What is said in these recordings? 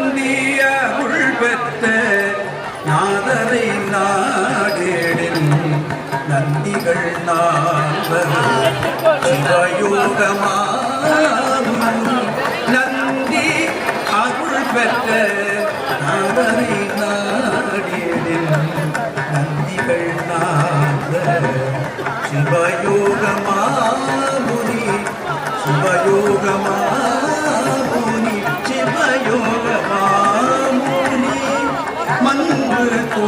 சிந்திய உள்பெற்ற நாதரை நாடேடின் நந்திகள் நாடயோகமாம் நந்தி அருள் பெற்ற நாதரை நாடேடின் நந்திகள் நாத சிவயோகமா முனி சிவயோகமா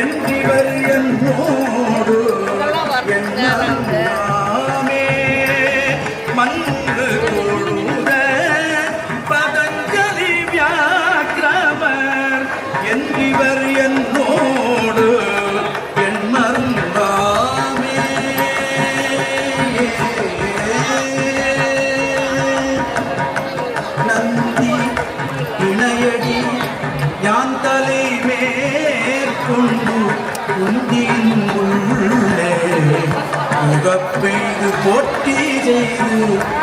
என்றிவர் என்றோ Stay.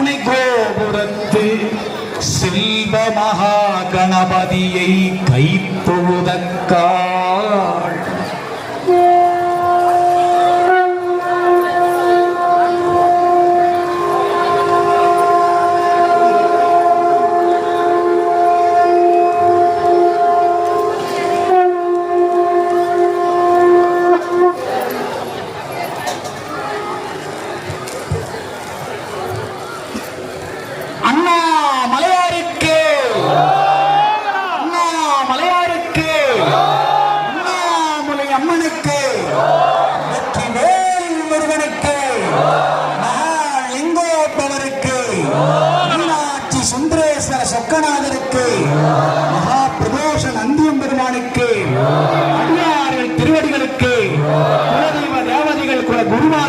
அருணை கோபுரத்து செல்வ மகா கணபதியை கைத்தொழுதக்காள்.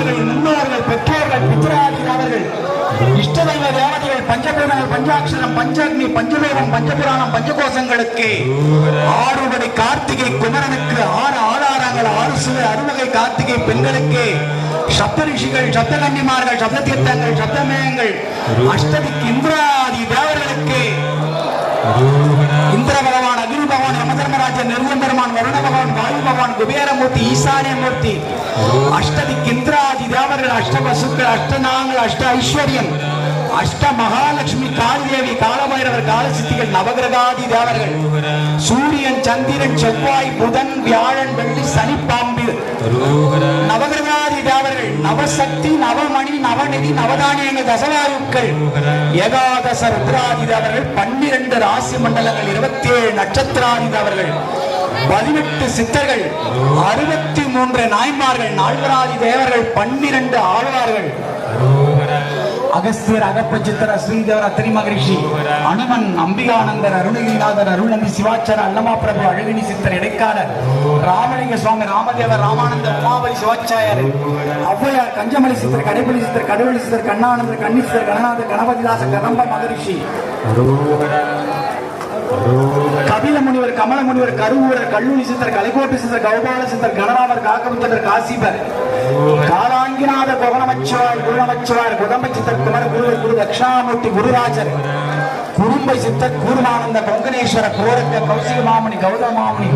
குல முன்னோர்கள் பெற்றோர்கள் பித்ராதி பித்ராதிகாரர்கள் இஷ்டதெய்வ தேவதைகள் பஞ்சபூரணங்கள் பஞ்சாட்சரம் பஞ்சக்னி பஞ்சதேவம் பஞ்சபுராணம் பஞ்சகோஷங்களுக்கு ஆறுபடி கார்த்திகை குமரனுக்கு ஆறு ஆதாரங்கள் ஆறு சிறு அறுவகை கார்த்திகை பெண்களுக்கு சப்த ரிஷிகள் சப்த கன்னிமார்கள் சப்த தீர்த்தங்கள் சப்தமேயங்கள் அஷ்டதிக்கு இந்திராதி தேவர்களுக்கு இந்திர பகவான் நிருதம் பெருமான் வருண பகவான் வாயு பகவான் குபேரமூர்த்தி ஈசானியமூர்த்தி அஷ்டதிக் இந்திராதி தேவர்கள் அஷ்ட பசுக்கள் அஷ்டநாங்கள் அஷ்ட ஐஸ்வர்யம் அஷ்ட மகாலட்சுமி காளிதேவி காலபைரவர் காலசித்திகள் நவகிரகாதி தேவர்கள் சூரியன் சந்திரன் செவ்வாய் புதன் வியாழன் வெள்ளி சனி பாம்பு. நவகிரகாதி தேவர்கள் நவசக்தி நவமணி நவநிதி நவதானியங்கள் தசவாயுக்கள் ஏகாதச ருத்ராதி தேவர்கள் பன்னிரண்டு ராசி மண்டலங்கள் இருபத்தி ஏழு நட்சத்திராதி தேவர்கள் பதினெட்டு சித்தர்கள் அறுபத்தி மூன்று நாய்மார்கள் நால்வராதி தேவர்கள் பன்னிரண்டு ஆழ்வார்கள். அகஸ்தியர் அகப்பச்சித்தர் ஸ்ரீதேவர் அத்திரி மகரிஷி அனுமன் அம்பிகானந்தர் அருணகிரிநாதர் அருள்நந்தி சிவாச்சார அல்லமா பிரபு அழகினி சித்தர் இடைக்காலர் ராமலிங்க சுவாமி ராமதேவர் ராமானந்த உமாபலி சிவாச்சாரியர் ஔவையார் கஞ்சமலி சித்தர் கடைபலி சித்தர் கடவுளி சித்தர் கண்ணானந்தர் கன்னி சித்தர் கணநாதர் கணபதிதாச கதம்ப மகரிஷி. முனிவர் கமல முனிவர் கருவூரர் கல்லூரி சித்தர் கலைக்கோட்டு சித்தர் கௌபால சித்தர் கனராமர் காக்கமுத்தர் காசிபர். காலாங்கிநாத கோவனமச்சிவார் குருநமச்சவார் குதம்ப சித்தர் குமர குருவர் குரு தட்சிணாமூர்த்தி குருராஜர். குறும்பை சித்தர் கூர்மானந்த கொங்கனேஸ்வர கோரக்க கௌசிக மாமணி கௌதம மாமணி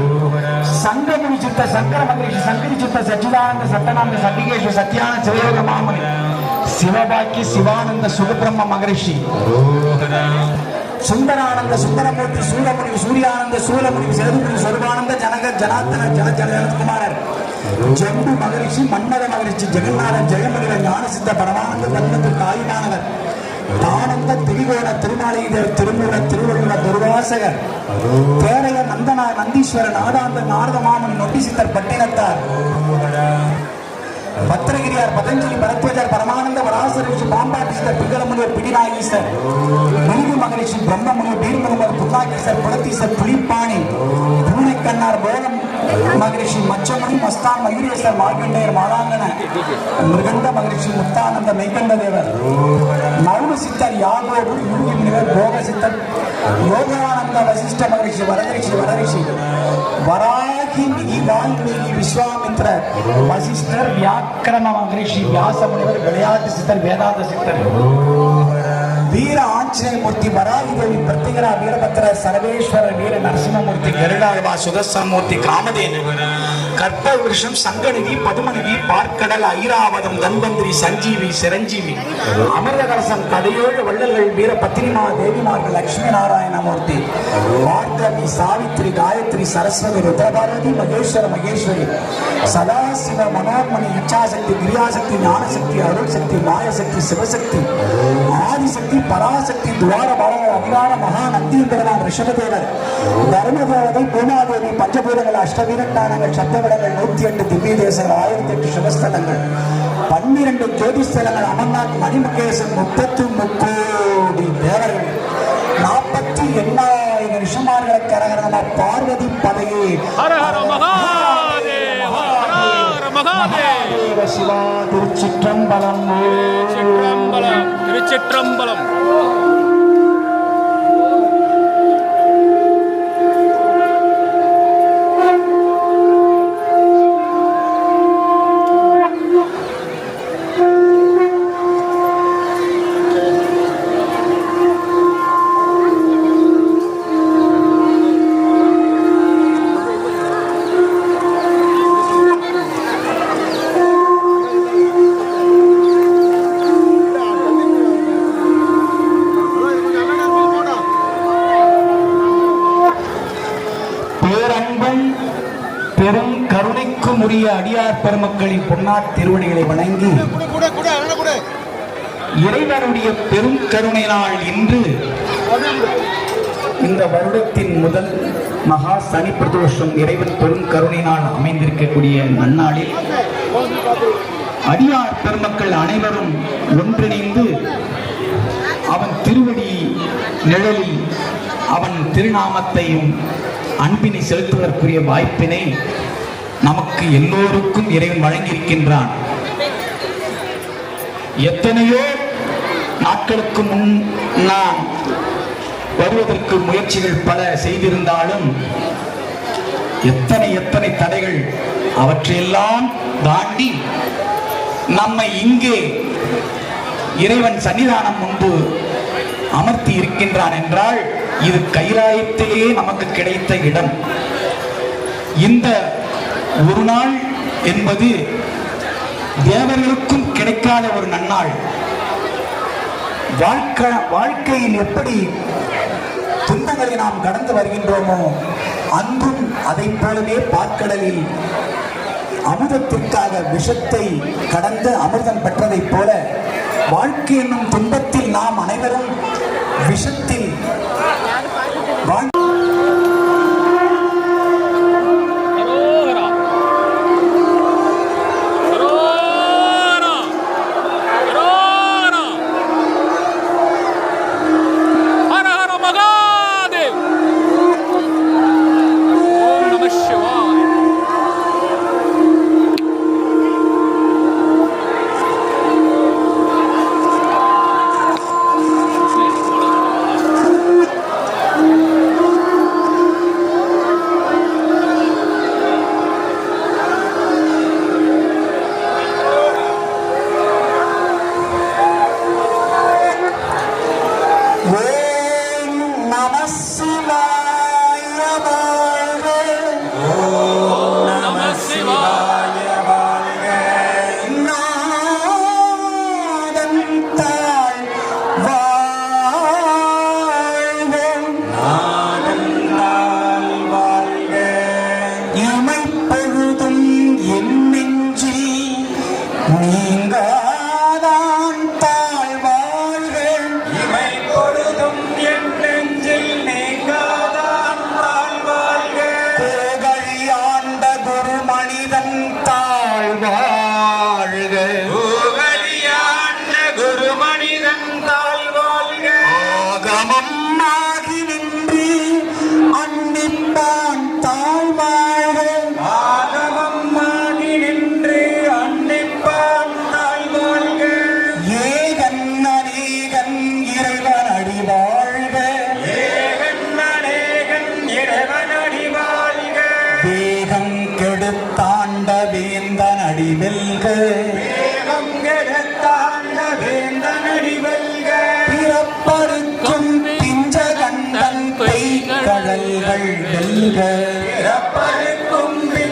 சங்கமுனி சித்த சங்கர மகரிஷி சங்கரி சித்த சச்சிதானந்த சத்தனாந்த சண்டிகேஸ்வர சத்யான சிவயோக மாமணி சிவபாக்கி சிவானந்த சுகபிரம்ம மகரிஷி. சுந்தரானந்த சுந்தரமூர்த்தி சூரமுனி சூரியானந்த சூலமுனி சேதுபுரி சொருபானந்த ஜனக ஜனாத்தன ஜன ஜனகுமாரர். ஜம்பு மகரிஷி மன்மத மகரிஷி ஜெகநாதன் ஜெயமனித ஞானசித்த பரமானந்த தன்மத்து தாயுமானவர் ஆனந்த திரிகோண திருமாலிதர் திருமூல திருவள்ளுவர் துர்வாசகர். பேரைய நந்தனா நந்தீஸ்வரன் ஆதாந்த நாரதமாமன் நொட்டி சித்தர் பட்டினத்தார். பத்திரகிரியார் பதஞ்சலி பரத்வஜர் பரமானந்த வராசரிஷி பாம்பாட்டீஸ்வர் பிங்களமுனிவர் பிடிநாயகீஸ்வர் முனிவு மகரிஷி பிரம்மமுனிவர் பீர்முகமர் புத்தாகீஸ்வர் புலத்தீஸ்வர் புலிப்பாணி பூனைக்கண்ணார் போகம் மகரிஷி மச்சமணி மஸ்தான் மயூரேஸ்வர் மார்கண்டேயர் மாதாங்கன மிருகண்ட மகரிஷி முத்தானந்த மெய்கண்ட தேவர் மௌன சித்தர் யாகோபு யூகி முனிவர் போக சித்தர் யோகானந்த வசிஷ்ட மகரிஷி வரதரிஷி வரரிஷி வரா மிகி வால்மீகி விஸ்வாமித்ரர் வசிஷ்டர் வியாக்கிரம மகரிஷி வியாச முனிவர் விளையாட்டு சித்தர் வேதாந்த சித்தர் வீர ஆஞ்சநேயமூர்த்தி வராகி தேவி பிரத்திகரா வீரபத்திர சர்வேஸ்வரர் வீர நரசிம்மமூர்த்தி கருடாழ்வா சுதர்சனமூர்த்தி காமதேனு கற்ப விருஷம் சங்கநிதி பதுமநிதி பார்க்கடல் ஐராவதம் தன்வந்திரி சஞ்சீவி சிரஞ்சீவி அமிர்தகரசம் கதையோடு வள்ளல்கள் வீர பத்திரிமா தேவிமார்கள் லட்சுமி நாராயணமூர்த்தி பார்கவி சாவித்ரி காயத்ரி சரஸ்வதி ருத்ரபாரதி மகேஸ்வர மகேஸ்வரி சதாசிவ மனோன்மணி இச்சாசக்தி கிரியாசக்தி ஞானசக்தி அருள் சக்தி மாயசக்தி சிவசக்தி ஆதிசக்தி பராசக்தி துவார பாலகர் அதிகார மகா நந்தீந்திரனான் ரிஷபதேவர். தர்மதேவதை பூமாதேவி பஞ்சபூதங்கள் அஷ்டவீரட்டானங்கள் சப்தவிடங்கள் நூத்தி எட்டு திவ்ய தேசங்கள் ஆயிரத்தி எட்டு சிவஸ்தலங்கள். பன்னிரண்டு ஜோதிஸ்தலங்கள் அமர்நாத் மணிமுகேசன் முப்பத்து முக்கோடி தேவர்கள். நாற்பத்தி எண்ணாயிரம் ரிஷமார்களுக்கு அரகரம பார்வதி பதையே ஹர ஹர மகாதேவ ஹர ஹர மகாதேவ. தேவ சிவா திருச்சிற்றம்பலம். சிற்றம்பலம் திருச்சிற்றம்பலம். உரிய அடியார் பெருமக்களின் பொன்னார் திருவடிகளை வணங்கி இறைவனுடைய பெரும் கருணை நாள் இன்று இந்த வருடத்தின் முதல் மகா சனி பிரதோஷம் இறைவன் பெரும் கருணை நாள் அமைந்திருக்கக்கூடிய நன்னாளில் அடியார் பெருமக்கள் அனைவரும் ஒன்றிணைந்து அவன் திருவடி நிழலில் அவன் திருநாமத்தையும் அன்பினை செலுத்துவதற்குரிய வாய்ப்பினை நமக்கு எல்லோருக்கும் இறைவன் வழங்கியிருக்கின்றான். எத்தனையோ நாட்களுக்கு முன் நான் வருவதற்கு முயற்சிகள் பல செய்திருந்தாலும் எத்தனை எத்தனை தடைகள் அவற்றையெல்லாம் தாண்டி நம்மை இங்கே இறைவன் சன்னிதானம் முன்பு அமர்த்தி இருக்கின்றான் என்றால் இது கைராயத்திலேயே நமக்கு கிடைத்த இடம். இந்த ஒரு நாள் என்பது தேவர்களுக்கும் கிடைக்காத ஒரு நன்னாள். வாழ்க்கை வாழ்க்கையில் எப்படி துன்பங்களை நாம் கடந்து வருகின்றோமோ அன்பும் அதை போலவே பார்க்கடலில் அமுதத்திற்காக விஷத்தை கடந்து அமிர்தம் பெற்றதைப் போல வாழ்க்கை என்னும் துன்பத்தில் நாம் அனைவரும் விஷத்தில் வாழ் 晚 கடல்கள் வெல்க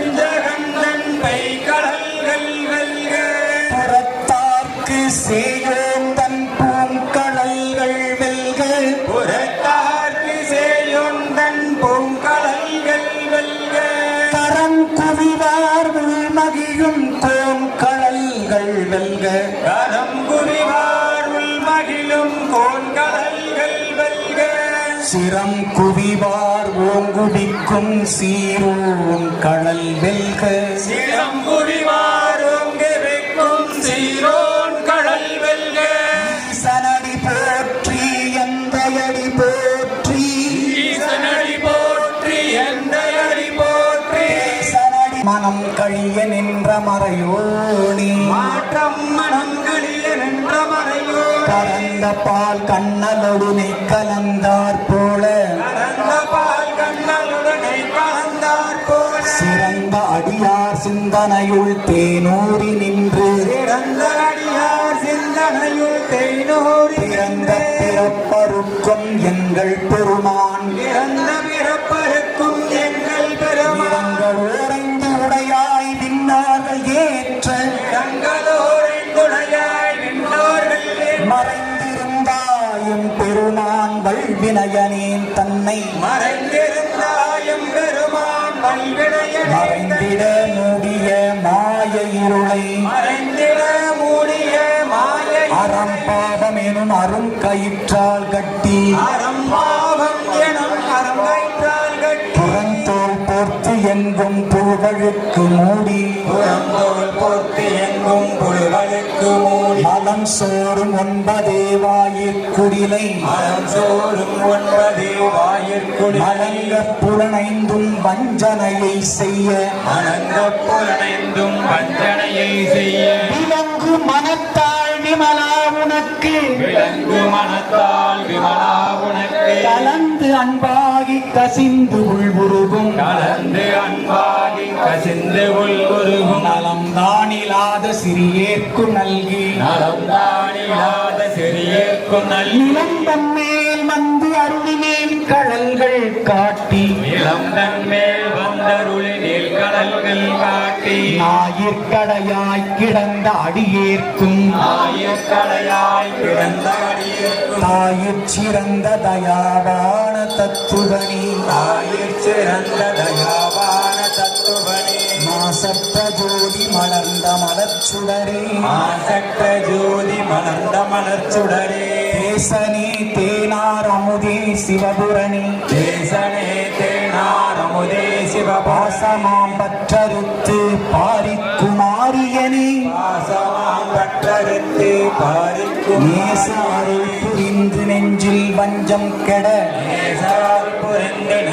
சிரம் குவிவார் ஓங்குடிக்கும் சீரோன் கடல் வெல்க. சிரம் குவிவார் ஓங்குவிக்கும் சீரோன் கடல் வெல்க. ஈசனடி போற்றி எந்தையடி போற்றி. ஈசனடி போற்றி எந்த அடி போற்றி. ஈசனடி மனம் கழிய நின்ற மறையோனி. மாற்றம் மறையோ கலந்த பால். கண்ணலொடுனை கலந்தார் போல. சிறந்த அடியார் சிந்தனையுள் தேனூறி நின்று. சிறந்த அடியார் சிந்தனையுள் தேனோரி பிறந்த பிறப்பருக்கும் எங்கள் பெருமான். பிறந்த பிறப்பருக்கும் எங்கள் பெருமான். ஓரைந்து உடையாய் விண்ணார்கள் ஏற்ற. மறைந்திருந்தாயும் வல்வினயனேன் தன்னை மறைந்திருந்தாயும் பெருமான் மறைந்திட மூடிய மாய இருளை மறைந்திட மூடிய மாயை அறம் பாவம் எனும் அரும் கயிற்றால் கட்டி அறம் எங்கும் புகழுக்கு மூடி புறந்தோல் போர்த்து எங்கும் புழுகளுக்கு மூடி. மலம் சோறும் ஒன்பதேவாயிற்குடிலை மரம் சோறும் ஒன்பது வாயிற்குடி மலங்க புலனைந்தும் வஞ்சனையை செய்ய. அனந்த புலனைந்தும் வஞ்சனையை செய்ய. விலங்கு மனத்தாள் விமலா உனக்கு. விலங்கு மனத்தால் விமலா உனக்கு. கலந்து அன்பாகி கசிந்து உள்வுருகும். கலந்து அன்பாகி கசிந்து உள்குருகும் நலம் தானிலாத சிறியேற்கு நல்கி. நலம் தானில்லாத சிறியேற்கும் நல்லி நிலம்பம் மேல் வந்து அருளினேன் கடல்கள் காட்டி. இளந்தன் மேல் வந்தருளி நீல் கடல்கள் காட்டி. ஞாயிற்கடையாய் கிடந்த அடியேற்கும். ஆயக்கடையாய் கிடந்த அடியேற்கும். தாயிற் சிறந்த தயாவான தத்துவனி. தாயிற் சிறந்த தயாவான தத்துவனே. மாசற்ற ஜோதி மலர்ந்த மலர்ச்சுடரே. மாசற்ற ஜோதி மலர்ந்த மலர்ச்சுடரே. தேசனே தேனார் அமுதே சிவபுரணி. தேசனே தேனாரமுதே சிவபாச பாசமாம் பற்றறுத்து பாரிக்குமாரியனே. பாசமாம் கற்றறுத்து பாரிக்கும் நேச அருள் புரிந்து நெஞ்சில் வஞ்சம் கெட. நேச